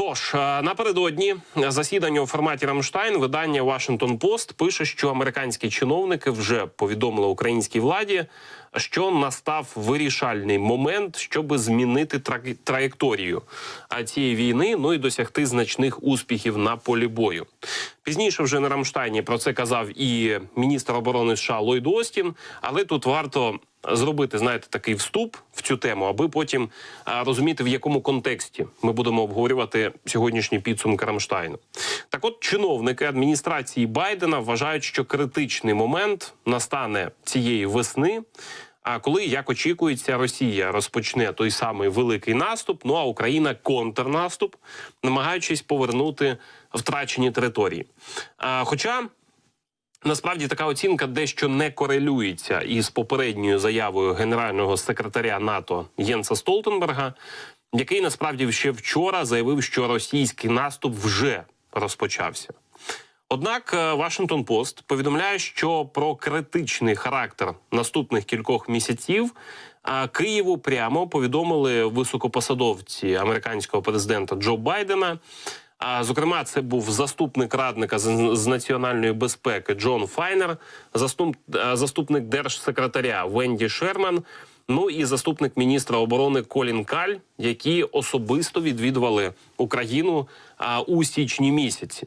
Тож е, напередодні засідання у форматі Рамштайн видання Washington Post пише, що американські чиновники вже повідомили українській владі, що настав вирішальний момент, щоб змінити траєкторію цієї війни, ну і досягти значних успіхів на полі бою. Пізніше вже на Рамштайні про це казав і міністр оборони США Ллойд Остін, але тут варто зробити, знаєте, такий вступ в цю тему, аби потім розуміти, в якому контексті ми будемо обговорювати сьогоднішні підсумки Рамштайну. Так, от чиновники адміністрації Байдена вважають, що критичний момент настане цієї весни. А коли як очікується, Росія розпочне той самий великий наступ, ну а Україна контрнаступ, намагаючись повернути втрачені території. А, хоча Насправді така оцінка дещо не корелюється із попередньою заявою генерального секретаря НАТО Єнса Столтенберга, який насправді ще вчора заявив, що російський наступ вже розпочався. Однак Вашингтон Пост повідомляє, що про критичний характер наступних кількох місяців Києву прямо повідомили високопосадовці американського президента Джо Байдена. А зокрема, це був заступник радника з, національної безпеки Джон Файнер, заступ, е, заступник держсекретаря Венді Шерман. Ну і заступник міністра оборони Колін Каль, які особисто відвідували Україну у січні місяці.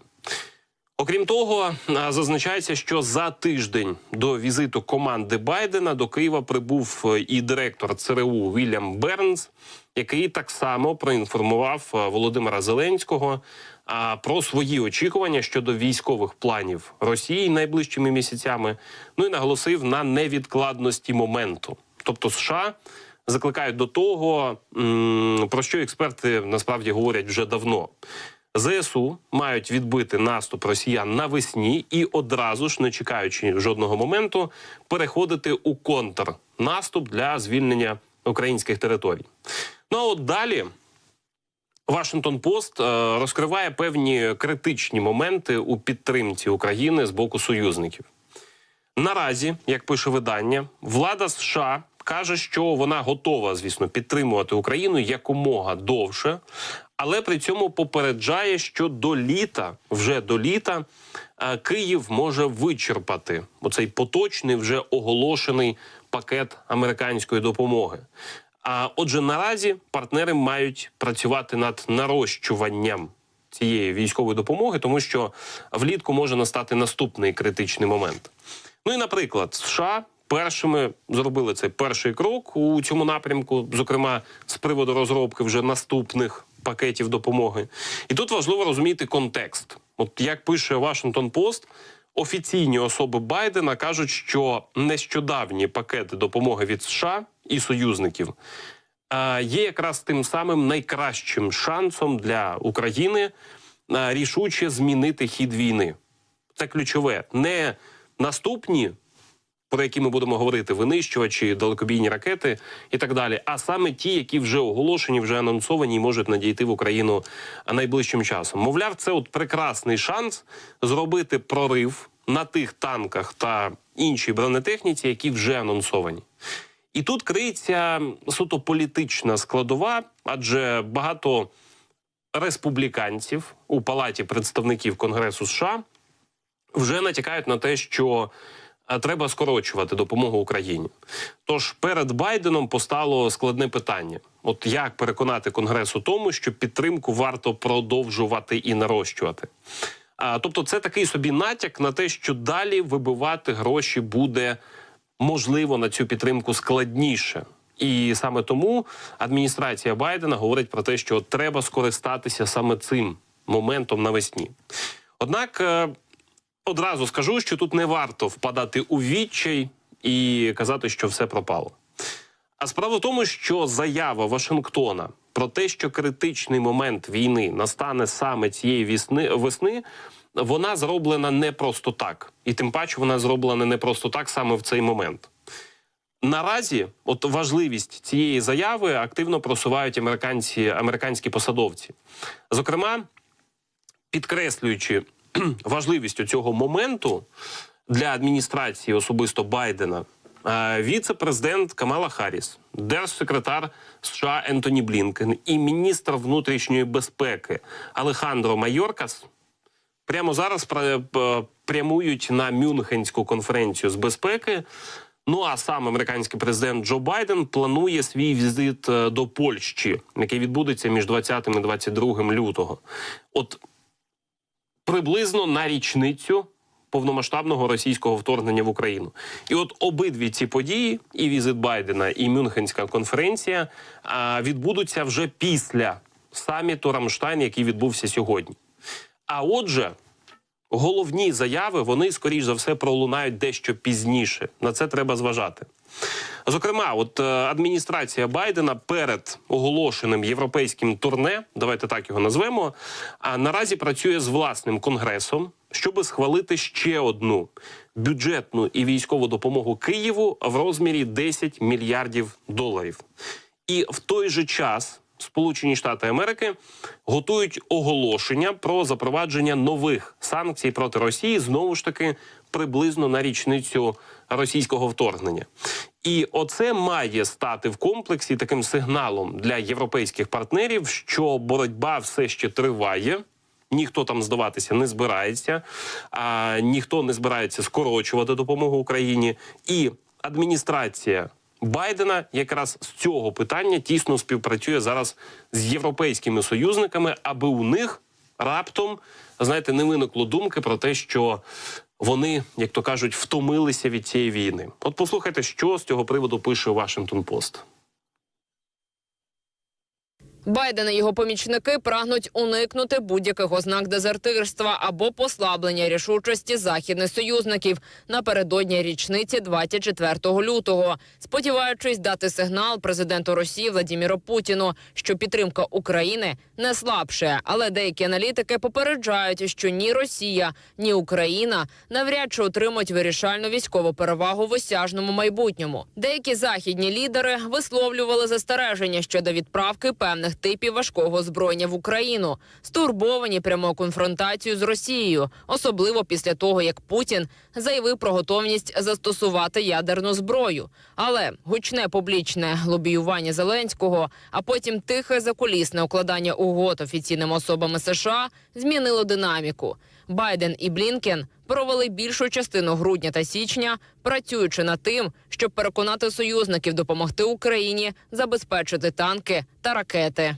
Окрім того, зазначається, що за тиждень до візиту команди Байдена до Києва прибув е, і директор ЦРУ Вільям Бернс, який так само проінформував е, Володимира Зеленського про свої очікування щодо військових планів Росії найближчими місяцями. Ну і наголосив на невідкладності моменту. Тобто, США закликають до того, про що експерти насправді говорять вже давно. ЗСУ мають відбити наступ росіян навесні і одразу ж, не чекаючи жодного моменту, переходити у контрнаступ для звільнення українських територій. Ну а от далі. Вашингтон Пост е, розкриває певні критичні моменти у підтримці України з боку союзників. Наразі, як пише видання, влада США каже, що вона готова, звісно, підтримувати Україну якомога довше, але при цьому попереджає, що до літа, вже до літа, е, Київ може вичерпати оцей поточний вже оголошений пакет американської допомоги. А отже, наразі партнери мають працювати над нарощуванням цієї військової допомоги, тому що влітку може настати наступний критичний момент. Ну і, наприклад, США першими зробили цей перший крок у цьому напрямку, зокрема з приводу розробки вже наступних пакетів допомоги. І тут важливо розуміти контекст. От як пише Вашингтон Пост, офіційні особи Байдена кажуть, що нещодавні пакети допомоги від США і союзників е, є якраз тим самим найкращим шансом для України е, рішуче змінити хід війни. Це ключове. Не наступні, про які ми будемо говорити, винищувачі, далекобійні ракети і так далі, а саме ті, які вже оголошені, вже анонсовані і можуть надійти в Україну найближчим часом. Мовляв, це от прекрасний шанс зробити прорив на тих танках та іншій бронетехніці, які вже анонсовані. І тут криється суто політична складова, адже багато республіканців у палаті представників Конгресу США вже натякають на те, що треба скорочувати допомогу Україні. Тож перед Байденом постало складне питання: от як переконати Конгрес у тому, що підтримку варто продовжувати і нарощувати. А, тобто, це такий собі натяк на те, що далі вибивати гроші буде можливо на цю підтримку складніше. І саме тому адміністрація Байдена говорить про те, що треба скористатися саме цим моментом навесні. Однак е, одразу скажу, що тут не варто впадати у відчай і казати, що все пропало. А справа в тому, що заява Вашингтона про те, що критичний момент війни настане саме цієї весни, весни, вона зроблена не просто так, і тим паче вона зроблена не просто так саме в цей момент. Наразі, от важливість цієї заяви активно просувають американці, американські посадовці. Зокрема, підкреслюючи важливість цього моменту для адміністрації особисто Байдена, е, віце-президент Камала Харріс, держсекретар США Ентоні Блінкен і міністр внутрішньої безпеки Алехандро Майоркас прямо зараз прямують на Мюнхенську конференцію з безпеки. Ну а сам американський президент Джо Байден планує свій візит е, до Польщі, який відбудеться між 20 і 22 лютого. От приблизно на річницю повномасштабного російського вторгнення в Україну. І от обидві ці події, і візит Байдена, і Мюнхенська конференція, відбудуться вже після саміту Рамштайн, який відбувся сьогодні. А отже, головні заяви вони скоріш за все пролунають дещо пізніше. На це треба зважати. Зокрема, от е, адміністрація Байдена перед оголошеним європейським турне, давайте так його назвемо, а наразі працює з власним конгресом, щоб схвалити ще одну бюджетну і військову допомогу Києву в розмірі 10 мільярдів доларів. І в той же час Сполучені Штати Америки готують оголошення про запровадження нових санкцій проти Росії знову ж таки приблизно на річницю російського вторгнення. І оце має стати в комплексі таким сигналом для європейських партнерів, що боротьба все ще триває. Ніхто там здаватися не збирається, а ніхто не збирається скорочувати допомогу Україні. І адміністрація Байдена якраз з цього питання тісно співпрацює зараз з європейськими союзниками, аби у них раптом знаєте не виникло думки про те, що вони, як то кажуть, втомилися від цієї війни. От послухайте, що з цього приводу пише Вашингтон Пост. Байден і його помічники прагнуть уникнути будь-яких ознак дезертирства або послаблення рішучості західних союзників напередодні річниці 24 лютого, сподіваючись дати сигнал президенту Росії Владіміру Путіну, що підтримка України не слабше. Але деякі аналітики попереджають, що ні Росія, ні Україна навряд чи отримають вирішальну військову перевагу в осяжному майбутньому. Деякі західні лідери висловлювали застереження щодо відправки певних типів важкого озброєння в Україну, стурбовані прямою конфронтацією з Росією, особливо після того, як Путін заявив про готовність застосувати ядерну зброю. Але гучне публічне лобіювання Зеленського, а потім тихе закулісне укладання угод офіційними особами США змінило динаміку. Байден і Блінкен провели більшу частину грудня та січня, працюючи над тим, щоб переконати союзників допомогти Україні забезпечити танки та ракети.